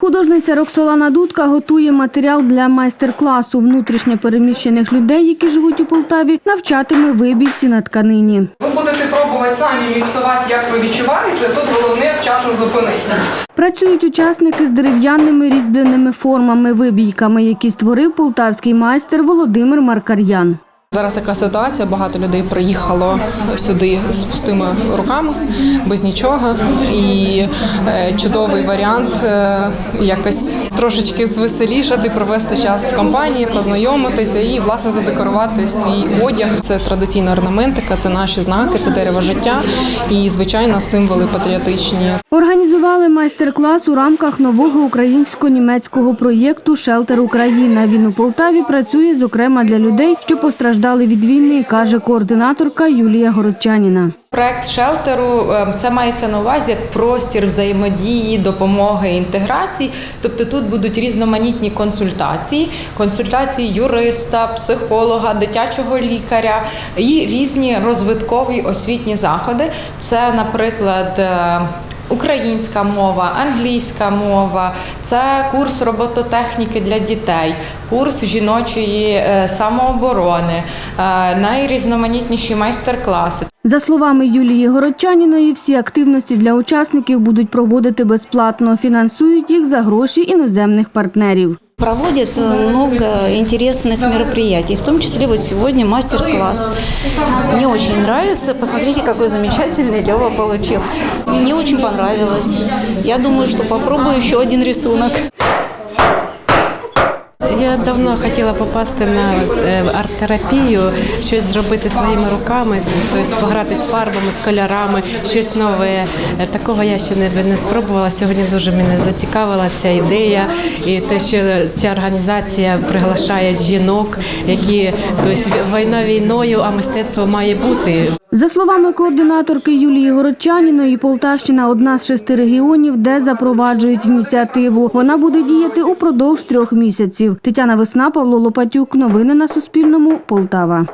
Художниця Роксолана Дудка готує матеріал для майстер-класу внутрішньо переміщених людей, які живуть у Полтаві, навчатиме вибійці на тканині. Ви будете пробувати самі міксувати, як ви відчуваєте. Тут головне вчасно зупинитися. Працюють учасники з дерев'яними різьбленими формами, вибійками, які створив полтавський майстер Володимир Маркар'ян. Зараз така ситуація, багато людей приїхало сюди з пустими руками, без нічого. І е, чудовий варіант е, якось трошечки звеселішати, провести час в компанії, познайомитися і власне задекорувати свій одяг. Це традиційна орнаментика, це наші знаки, це дерево життя і звичайно символи патріотичні. Організували майстер-клас у рамках нового українсько-німецького проєкту Шелтер Україна. Він у Полтаві працює зокрема для людей, що постраждали від війни, каже координаторка Юлія Городчаніна. Проект шелтеру е, це мається на увазі як простір взаємодії, допомоги, інтеграції. Тобто тут будуть різноманітні консультації, консультації юриста, психолога, дитячого лікаря і різні розвиткові освітні заходи. Це, наприклад. Українська мова, англійська мова, це курс робототехніки для дітей, курс жіночої е, самооборони, е, найрізноманітніші майстер-класи. За словами Юлії Городчаніної, всі активності для учасників будуть проводити безплатно. Фінансують їх за гроші іноземних партнерів. Проводит э, много интересных мероприятий, в том числе вот сегодня мастер-класс. Мне очень нравится. Посмотрите, какой замечательный Лева получился. Мне очень понравилось. Я думаю, что попробую еще один рисунок. Я давно хотіла попасти на е, арт-терапію, щось зробити своїми руками, тобто пограти з фарбами, з кольорами, щось нове. Е, Такого я ще не, не спробувала. Сьогодні дуже мене зацікавила ця ідея і те, що ця організація приглашає жінок, які тобто, війна війною, а мистецтво має бути. За словами координаторки Юлії Городчаніної, Полтавщина одна з шести регіонів, де запроваджують ініціативу. Вона буде діяти упродовж трьох місяців. Тетяна Весна, Павло Лопатюк. Новини на Суспільному. Полтава.